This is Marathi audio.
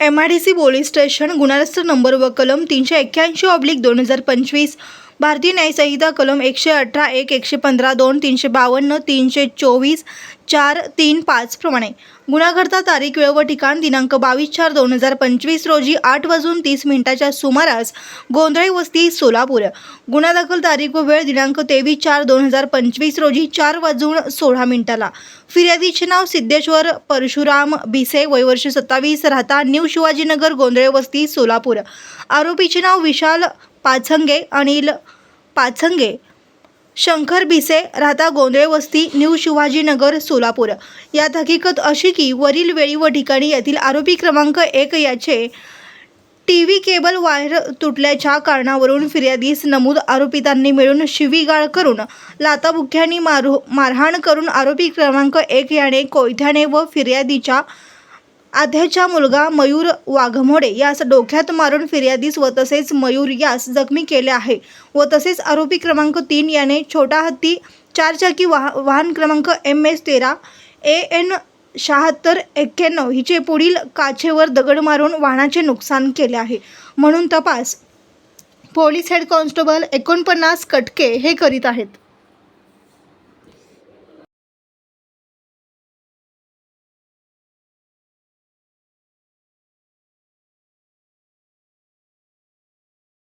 M I D C police station गुणारस्त number व कलम तीनशे एक्क्याऐंशी ऑब्लिक दोन हजार पंचवीस. भारतीय न्यायसंहिता कलम एकशे अठरा एक एकशे पंधरा दोन तीनशे बावन्न तीनशे चोवीस चार तीन पाच प्रमाणे. गुन्हा तारीख वेळ व ठिकाण दिनांक बावीस चार दोन हजार पंचवीस रोजी आठ वाजून तीस मिनिटाच्या सुमारास गोंधळे वस्ती सोलापूर. गुन्हा दाखल तारीख व वेळ दिनांक तेवीस चार दोन हजार पंचवीस रोजी चार वाजून सोळा मिनिटाला. फिर्यादीचे नाव सिद्धेश्वर परशुराम भिसे वयवर्ष सत्तावीस राहता न्यू शिवाजीनगर गोंधळे वस्ती सोलापूर. आरोपीचे नाव विशाल पाचंगे अनिल पाचंगे शंकर भिसे राहता गोंधळे वस्ती न्यू शिवाजीनगर सोलापूर. यात हकीकत अशी की वरील वेळी व ठिकाणी येथील आरोपी क्रमांक एक याचे टी व्ही केबल वायर तुटल्याच्या कारणावरून फिर्यादीस नमूद आरोपितांनी मिळून शिवीगाळ करून लाताबुक्क्यांनी मारू मारहाण करून आरोपी क्रमांक एक याने कोयत्याने व फिर्यादीच्या आध्याचा मुलगा मयूर वाघमोडे यास डोक्यात मारून फिर्यादीस व तसेच मयूर यास जखमी केले आहे व तसेच आरोपी क्रमांक तीन याने छोटा हत्ती चारचाकी वाह वाहन क्रमांक एम एस तेरा ए एन शहात्तर एक्क्याण्णव हिचे पुढील काचेवर दगड मारून वाहनाचे नुकसान केले आहे. म्हणून तपास. पोलीस हेड कॉन्स्टेबल एकोणपन्नास कटके हे करीत आहेत.